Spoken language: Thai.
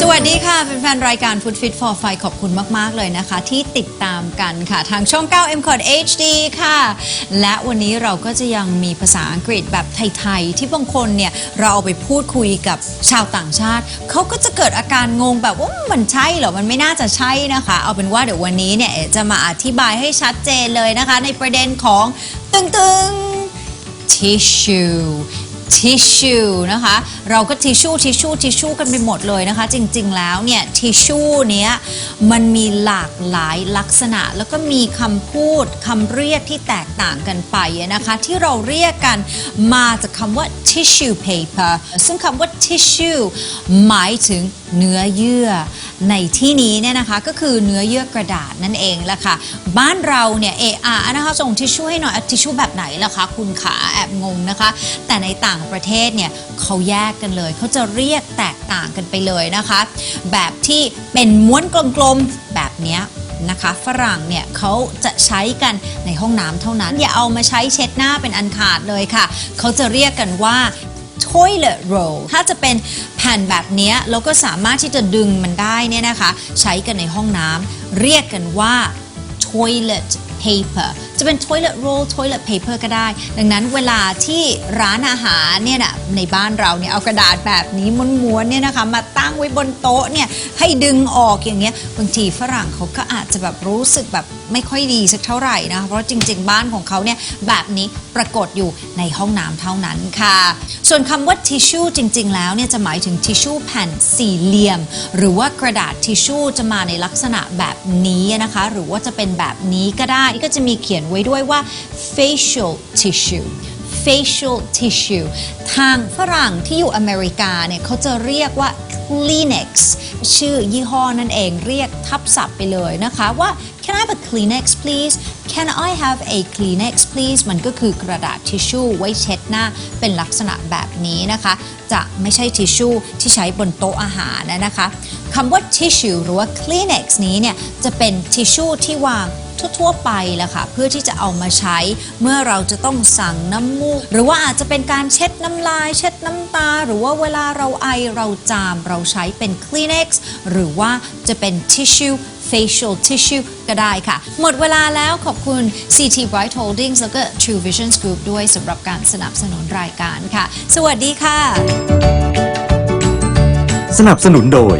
สวัสดีค่ะเป็นแฟนๆรายการ Food Fit for Fight ขอบคุณมาก ๆ เลยนะคะ ที่ติดตามกันค่ะ ทางช่อง 9 m c o t HD ค่ะ และวันนี้เราก็จะยังมีภาษาอังกฤษแบบไทย ๆ ที่บางคนเนี่ย เราเอาไปพูดคุยกับชาวต่างชาติ เขาก็จะเกิดอาการงงแบบว่ามันใช่เหรอ มันไม่น่าจะใช่นะคะ เอาเป็นว่าเดี๋ยววันนี้เนี่ยจะมาอธิบายให้ชัดเจนเลยนะคะ ในประเด็นของตึงๆ tissue tissue นะคะ เราก็ tissue tissue tissue กันไปหมดเลยนะคะ จริงๆแล้วเนี่ย tissue เนี้ยมันมีหลากหลายลักษณะ แล้วก็มีคำพูดคำเรียกที่แตกต่างกันไปนะคะ ที่เราเรียกกันมาจากคำว่า tissue paper ซึ่งคำว่า tissue หมายถึงเนื้อเยื่อ ในที่นี้เนี่ยนะคะก็คือเนื้อเยื่อกระดาษนั่นเองแหละค่ะ บ้านเราเนี่ยเออานะคะส่งทิชชู่ให้หน่อยทิชชู่แบบไหนล่ะคะคุณขาแอบงงนะคะ แต่ในต่างประเทศเนี่ยเขาแยกกันเลย เขาจะเรียกแตกต่างกันไปเลยนะคะ แบบที่เป็นม้วนกลมๆแบบเนี้ยนะคะฝรั่งเนี่ยเขาจะใช้กันในห้องน้ำเท่านั้น อย่าเอามาใช้เช็ดหน้าเป็นอันขาดเลยค่ะ เขาจะเรียกกันว่า toilet roll ถ้าจะเป็นแผ่นแบบนี้ยแล้วก็สามารถที่จะดึงมันได้เนี่ยนะคะ ใช้กันในห้องน้ำเรียกกันว่า toilet paper จะเป็น toilet roll toilet paper ก็ได้ ดังนั้นเวลาที่ร้านอาหารเนี่ยนะในบ้านเราเนี่ยเอากระดาษแบบนี้ม้วนๆเนี่ยนะคะมาตั้งไว้บนโต๊ะเนี่ยให้ดึงออกอย่างเงี้ยบางทีฝรั่งเขาก็อาจจะแบบรู้สึกแบบไม่ค่อยดีสักเท่าไหร่นะเพราะจริง ๆ บ้านของเขาเนี่ยแบบนี้ปรากฏอยู่ในห้องน้ำเท่านั้นค่ะ ส่วนคำว่า tissue จริง ๆ แล้วเนี่ยจะหมายถึง tissue แผ่นสี่เหลี่ยม หรือว่ากระดาษ tissue จะมาในลักษณะแบบนี้นะคะ หรือว่าจะเป็นแบบนี้ก็ได้ก็จะมีเขียนไว้ด้วยว่า facial tissue facial tissue ทางฝรั่งที่อยู่อเมริกาเนี่ยเขาจะเรียกว่า Kleenex ชื่อยี่ห้อนั่นเองเรียกทับศัพท์ไปเลยนะคะว่า Can I have a Kleenex please Can I have a Kleenex please มันก็คือกระดาษทิชชู่ไว้เช็ดหน้าเป็นลักษณะแบบนี้นะคะ จะไม่ใช่ทิชชู่ที่ใช้บนโต๊ะอาหารนะคะคำว่า tissue หรือว่า Kleenex นี้เนี่ยจะเป็นทิชชู่ที่วาง ทั่ว ๆ ไปแหละค่ะ เพื่อที่จะเอามาใช้เมื่อเราจะต้องสั่งน้ำมูก หรือว่าอาจจะเป็นการเช็ดน้ำลาย เช็ดน้ำตา หรือว่าเวลาเราไอเราจามเราใช้เป็น Kleenex หรือว่าจะเป็น tissue facial tissue ก็ได้ค่ะ หมดเวลาแล้วขอบคุณ CT Bright Holdings แล้วก็ True Vision Group ด้วยสำหรับการสนับสนุนรายการค่ะ สวัสดีค่ะ สนับสนุนโดย